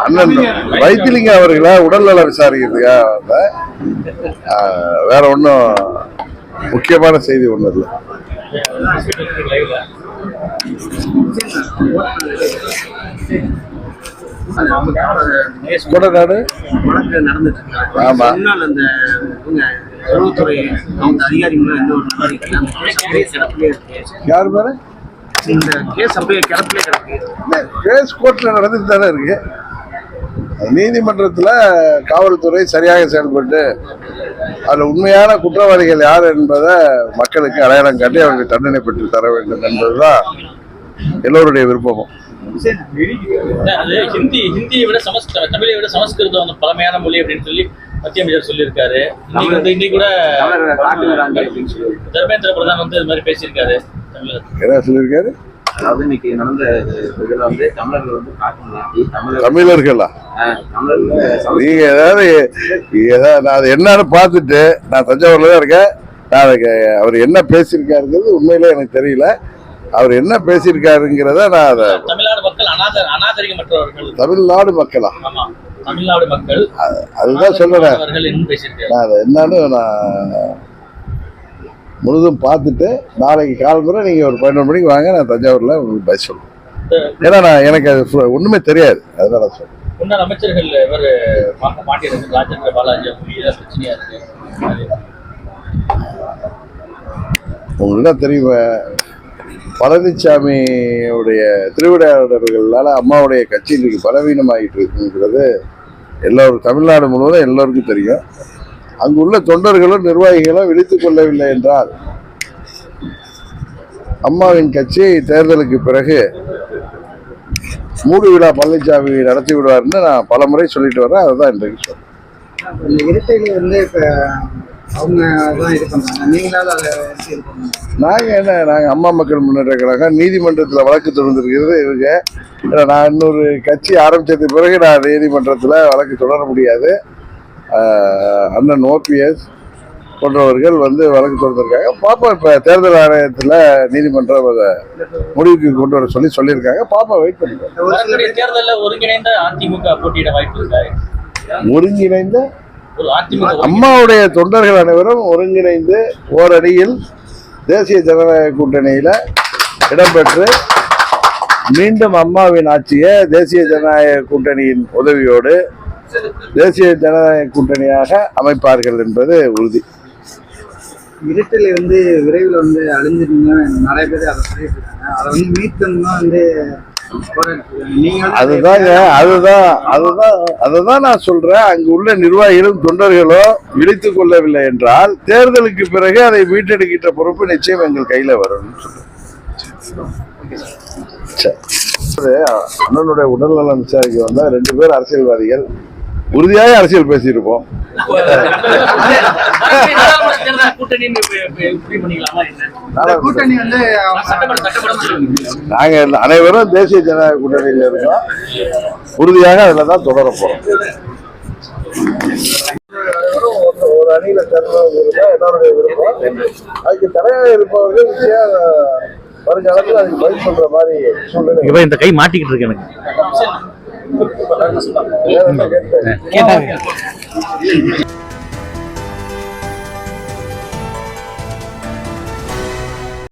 அண்ணன் வைத்திலிங்க அவர்களை உடல்நல விசாரிக்கிறதுக்காக வேற ஒன்றும் முக்கியமான செய்தி ஒன்றும் இல்லை. கொடநாடு ஆமா. அந்த உளவுத்துறை அவங்க இருக்கு. யார் மேலே இந்த கேஸ் அப்படியே கிடக்கு கேஸ் கோர்ட்ல நடந்துட்டு தானே இருக்கு. நீதிமன்றத்தில் காவல்துறை சரியாக செயல்பட்டு அதில் உண்மையான குற்றவாளிகள் யார் என்பதை மக்களுக்கு அடையாளம் காட்டி அவர்களுக்கு தண்டனை பெற்று தர வேண்டும் என்பதுதான் எல்லோருடைய விருப்பமும். அது ஹிந்தி ஹிந்தியை விட சமஸ்கிருதம் தமிழை விட சமஸ்கிருதம் வந்து பழமையான மொழி அப்படின்னு சொல்லி மத்திய அமைச்சர் சொல்லியிருக்காரு. இன்னைக்கு வந்து இன்னைக்கு கூட தர்மேந்திர பிரதான் வந்து இது மாதிரி பேசியிருக்காரு. என்ன சொல்லியிருக்காரு? அதாவது இன்னைக்கு நடந்த இதுல வந்து தமிழர்கள் வந்து நீங்க ஏதாவது ஏதாவது நான் அது என்னன்னு பார்த்துட்டு நான் தஞ்சாவூர்ல தான் இருக்கேன். நான் அவர் என்ன பேசியிருக்காருங்கிறது உண்மையிலே எனக்கு தெரியல. அவர் என்ன பேசியிருக்காருங்கிறத நான் அதை தமிழ்நாடு மக்கள் தமிழ்நாடு மக்களா? ஆமா தமிழ்நாடு மக்கள். அதுதான் சொல்றேன். அவர்கள் என்று பேசியிருக்காரு. நான் அதை என்னன்னு நான் முழுதும் பார்த்துட்டு நாளைக்கு காலம்புற நீங்க ஒரு பதினொரு மணிக்கு வாங்க நான் தஞ்சாவூர்ல உங்களுக்கு பதில் சொல்றேன். ஏன்னா நான் எனக்கு அது ஒண்ணுமே தெரியாது. அதனால சொல்றேன். முன்னாள் அமைச்சர்கள் இவர் மாட்டியிருக்கு ராஜேந்திர பாலாஜி பிரச்சனையா இருக்கு? உங்களுக்கு தெரியுமா பழனிசாமியுடைய திருவிடையாளர்களால அம்மாவுடைய கட்சி இன்னைக்கு பலவீனமாகிட்டு இருக்குங்கிறது எல்லோரும் தமிழ்நாடு முழுவதும் எல்லோருக்கும் தெரியும். அங்குள்ள தொண்டர்களும் நிர்வாகிகளும் விழித்துக் கொள்ளவில்லை என்றால் அம்மாவின் கட்சி தேர்தலுக்கு பிறகு மூடு விழா பழனிசாமி நடத்தி விடுவார்னு நான் பல முறை சொல்லிட்டு வரேன் அதுதான் இன்றைக்கு சொல்றேன் நாங்கள் என்ன நாங்கள் அம்மா மக்கள் முன்னேற்ற கழகம் நீதிமன்றத்தில் வழக்கு தொடர்ந்துருக்கிறது இருக்கு ஏன்னா நான் இன்னொரு கட்சி ஆரம்பிச்சதுக்கு பிறகு நான் நீதிமன்றத்தில் வழக்கு தொடர முடியாது. அண்ணன் ஓபிஎஸ் போன்றவர்கள் வந்து வழக்கு தொடர்ந்துருக்காங்க பாப்பா இப்போ தேர்தல் ஆணையத்தில் நீதிமன்றம் அதை முடிவுக்கு கொண்டு வர சொல்லி சொல்லியிருக்காங்க. பாப்பா வெயிட் பண்ணிக்கோ வரக்கூடிய தேர்தலில் ஒருங்கிணைந்த அதிமுக போட்டியிட வாய்ப்பு ஒருங்கிணைந்த? அம்மாவுடைய தொண்டர்கள் அனைவரும் ஒருங்கிணைந்து ஓரடியில் தேசிய ஜனநாயக கூட்டணியில இடம்பெற்று மீண்டும் அம்மாவின் ஆட்சியை தேசிய ஜனநாயக கூட்டணியின் உதவியோடு தேசிய ஜனநாயக கூட்டணியாக அமைப்பார்கள் என்பது உறுதி. இரட்டையில வந்து விரைவில் வந்து அழிஞ்சிருங்க நிறைய பேர் அதை அதை வந்து மீட்கணும்னா வந்து போராடிட்டு இருக்காங்க. நீங்க வந்து அதை அதுதாங்க அதுதான் அதுதான் அதுதான் நான் சொல்றேன். அங்கு உள்ள நிர்வாகிகளும் தொண்டர்களும் விழித்துக் கொள்ளவில்லை என்றால் தேர்தலுக்கு பிறகு அதை மீட்டெடுக்கின்ற பொறுப்பு நிச்சயம் எங்கள் கையில வரும். அண்ணனுடைய உடல்நலம் விசாரிக்க வந்தா ரெண்டு பேர் அரசியல்வாதிகள். உறுதியாக அரசியல் பேசியிருப்போம். நாங்க அனைவரும் தேசிய ஜனநாயக கூட்டணியில் இருக்கோம். உறுதியாக அதில் தான் தொடர போறோம். ஒரு அணியில எல்லாருடைய விருப்பம். அதுக்கு தடையாக இருப்பவர்கள் வருங்காலத்தில் அதுக்கு பதில் சொல்ற மாதிரி இப்ப இந்த கை மாட்டிக்கிட்டு இருக்கு எனக்கு. வேற என்ன கேட்டேன்? கேட்டாங்க